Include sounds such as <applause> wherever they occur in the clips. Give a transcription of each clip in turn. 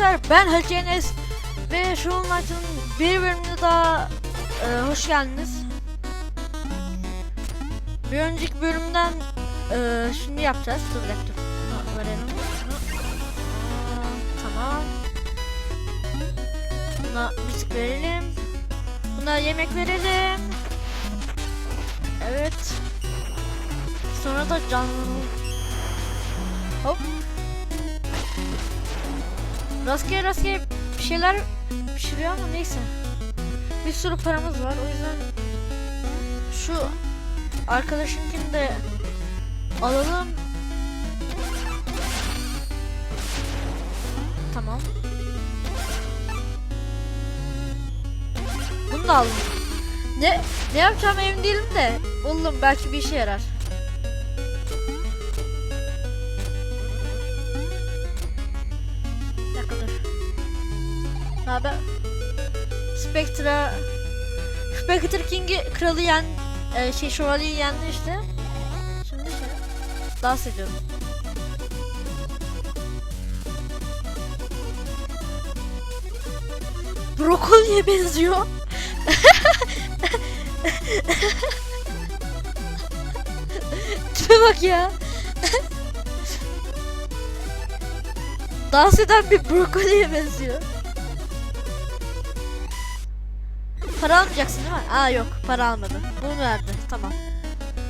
arkadaşlar ben Hacı Enes ve Show Knight'ın bir bölümüne daha e, hoş geldiniz. Bir önceki bölümden e, şimdi yapacağız. Dur bir dakika verelim. Tamam. Buna müzik verelim. Buna yemek verelim. Evet. Sonra da canlı. Hop. Rastgele rastgele bir şeyler pişiriyor ama neyse. Bir sürü paramız var o yüzden şu arkadaşınkini de alalım. Tamam. Bunu da aldım. Ne ne yapacağım emin değilim de oğlum belki bir işe yarar. Haber? Spectra Spectre King'i kralı yen e, şey şövalyeyi yendi işte. Şimdi şey dans ediyorum. Brokoliye benziyor. <laughs> Tipe bak ya. Dans eden bir brokoliye benziyor. Para almayacaksın değil mi? Aa yok para almadı. Bunu verdi. Tamam.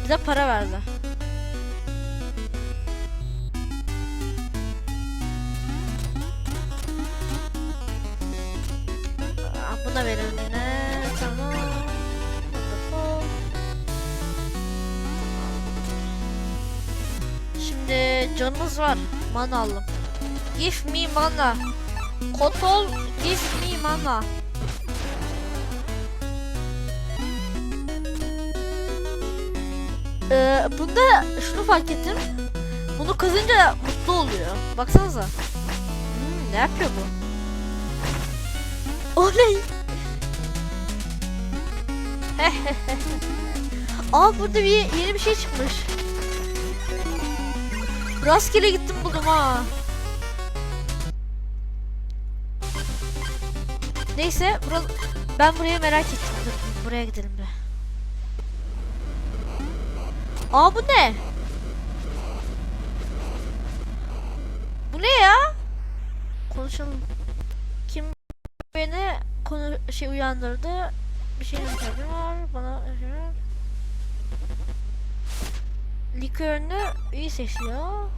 Bize para verdi. Aa, buna verelim yine. Tamam. Şimdi canımız var. Mana aldım. Give me mana. Kotol give me mana. Ee, bunda şunu fark ettim. Bunu kazınca mutlu oluyor. Baksanıza. Hmm, ne yapıyor bu? Oley. <laughs> Aa burada bir yeni bir şey çıkmış. Rastgele gittim buldum ha. Neyse bura, ben buraya merak ettim. Dur, buraya gidelim bir. Aa bu ne? Bu ne ya? Konuşalım. Kim beni konu şey uyandırdı? Bir şeyin ihtiyacım var. Bana likörünü iyi seçiyor.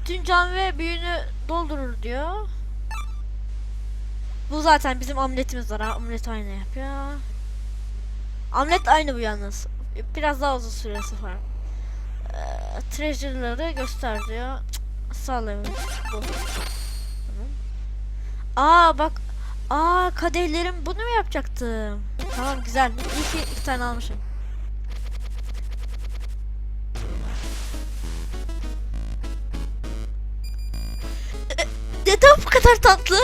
Bütün can ve büyünü doldurur diyor. Bu zaten bizim amletimiz var. ha, Amlet aynı yapıyor. Amlet aynı bu yalnız. Biraz daha uzun süresi var. Ee, treasure'ları göster diyor. Tamam. Aa bak. Aa kadehlerim bunu mu yapacaktım? Tamam güzel. İyi ki iki tane almışım. Ee, Neden bu kadar tatlı?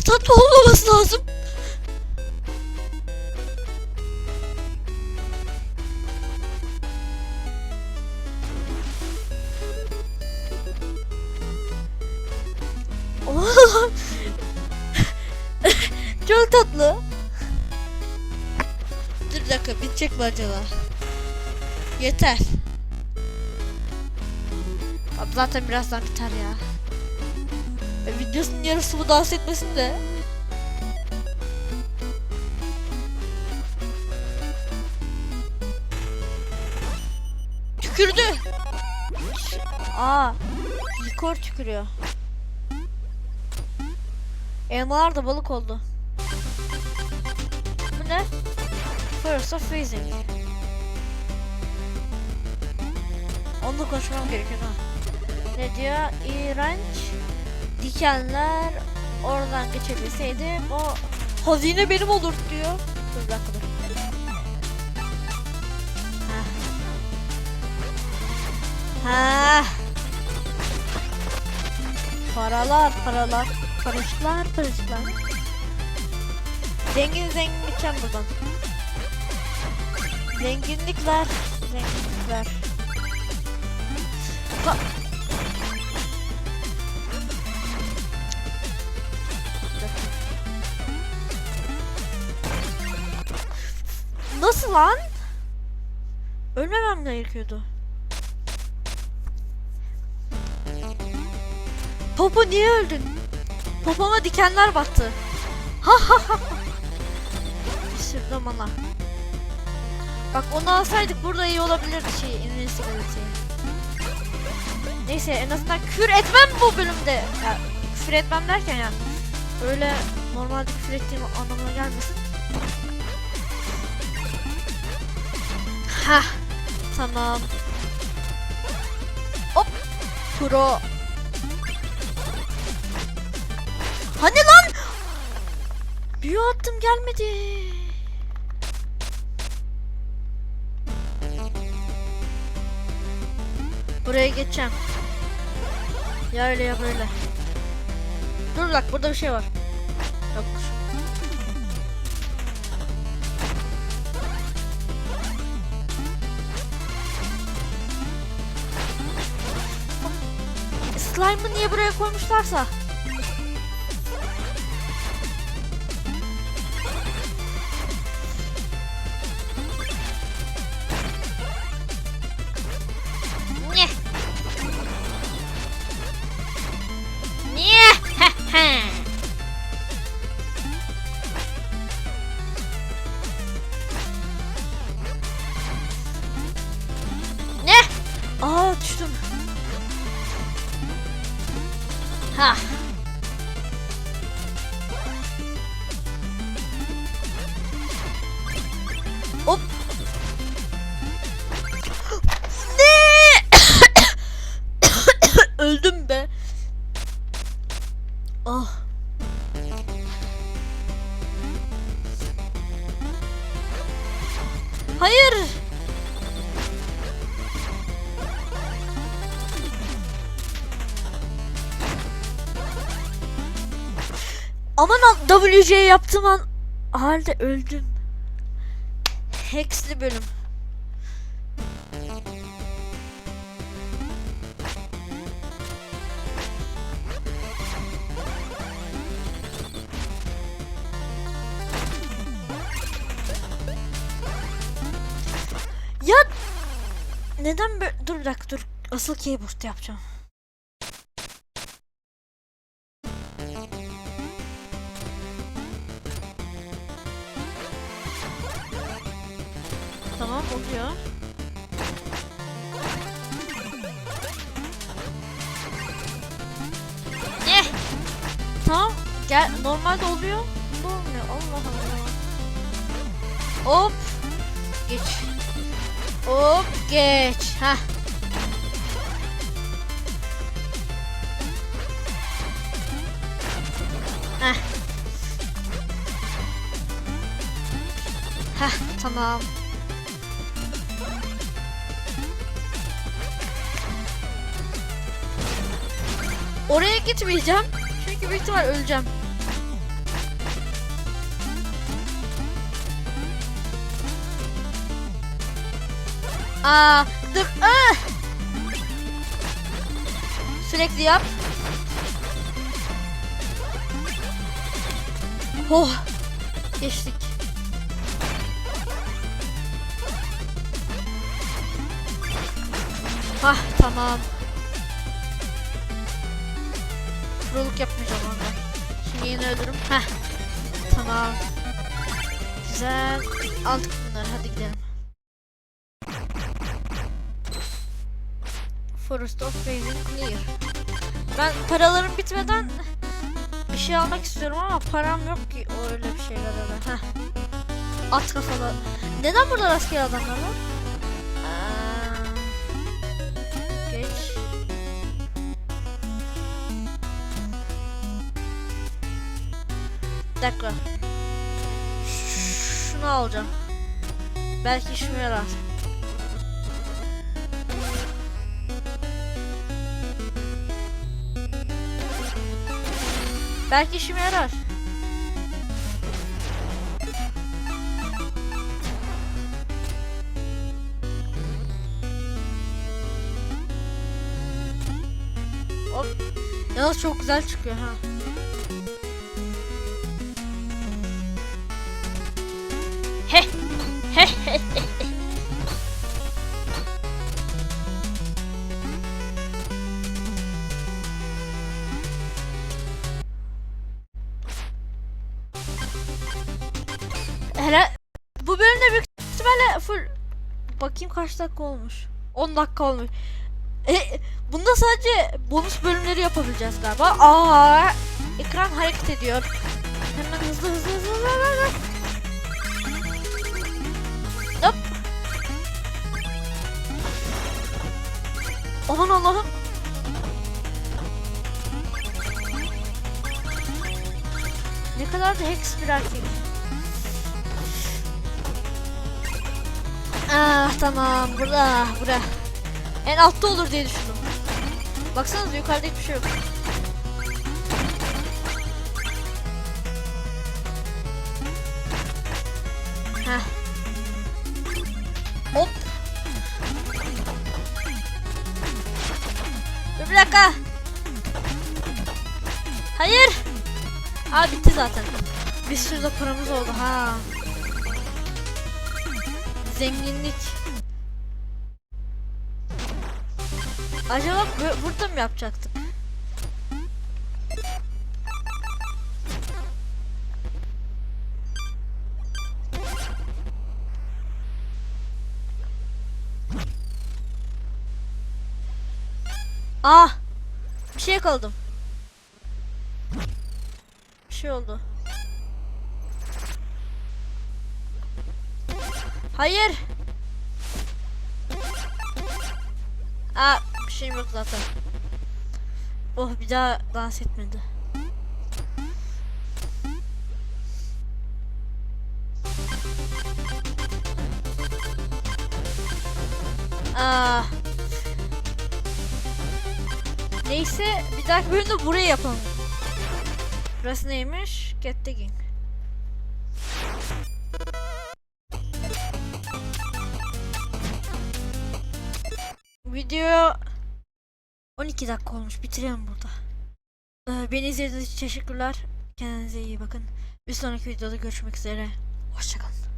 Kadar tatlı olmaması lazım. <laughs> Çok tatlı. Dur bir dakika bitecek mi acaba? Yeter. Abi zaten birazdan biter ya. E, videosunun yarısı bu dans etmesin de. Tükürdü. Aa, likor tükürüyor. Elmalar da balık oldu. Bu ne? First of freezing. Onunla konuşmam gerekiyor ha. Ne diyor? İğrenç dikenler oradan geçebilseydim o hazine benim olur diyor. Dur bir dakika dur. Heh. Paralar paralar. Paracıklar paracıklar. Zengin zengin gideceğim buradan. Zenginlikler. Zengin ver. Nasıl lan? Ölmemem gerekiyordu. Popo niye öldün? Popoma dikenler battı. Ha ha ha. Sırdım ana. Bak onu alsaydık burada iyi olabilirdi şey invincibility. Neyse en azından küfür etmem bu bölümde. Ya, küfür etmem derken ya öyle normalde küfür ettiğim anlamına gelmesin. Ha tamam. Hop pro. Hani lan? Büyü attım gelmedi. Buraya geçeceğim. Ya öyle ya böyle. Dur bak burada bir şey var. Slime'ı niye buraya koymuşlarsa? Hayır. Aman WC yaptığım an halde öldüm. Hexli bölüm. Neden böyle dur bir dakika dur asıl keyboard yapacağım. Tamam oluyor. Ne? Tamam gel normalde oluyor. Bu olmuyor Allah Allah. Hop. Hop geç. Heh. Heh tamam. Oraya gitmeyeceğim. Çünkü büyük ihtimal öleceğim. Aa, dur. Ah! Sürekli yap. Oh. Geçtik. Hah tamam. Proluk yapmayacağım onda. Şimdi yine ölürüm. Heh. Tamam. Güzel. Aldık bunları hadi gidelim. Forest of Clear. Ben paralarım bitmeden bir şey almak istiyorum ama param yok ki öyle bir şeyler öyle. Heh. At kafalı. Neden burada rastgele adamlar var? Dakika. Şunu alacağım. Belki işime yarar. Belki işime yarar. Hop. Yalnız çok güzel çıkıyor ha. Hele bu bölümde büyük ihtimalle full bakayım kaç dakika olmuş. 10 dakika olmuş. E, bunda sadece bonus bölümleri yapabileceğiz galiba. Aa, ekran hareket ediyor. Hemen hızlı hızlı hızlı hızlı hızlı. Hop. Aman Allah'ım. Ne kadar da hex bir erkek. Ah tamam burada burada. En altta olur diye düşündüm. Baksanıza yukarıda hiçbir şey yok. Heh. Hop. Dur bir dakika. Hayır. Aa bitti zaten. Bir sürü de paramız oldu ha. Zenginlik. Acaba bu- burada mı yapacaktık? Ah! Bir şey yakaladım. Bir şey oldu. Hayır. Aa bir şeyim yok zaten. Oh bir daha dans etmedi. Aa. Neyse bir dahaki bölümde burayı yapalım. Burası neymiş? Get digging. Video 12 dakika olmuş. Bitirelim burada. Ee, beni izlediğiniz için teşekkürler. Kendinize iyi bakın. Bir sonraki videoda görüşmek üzere. Hoşçakalın.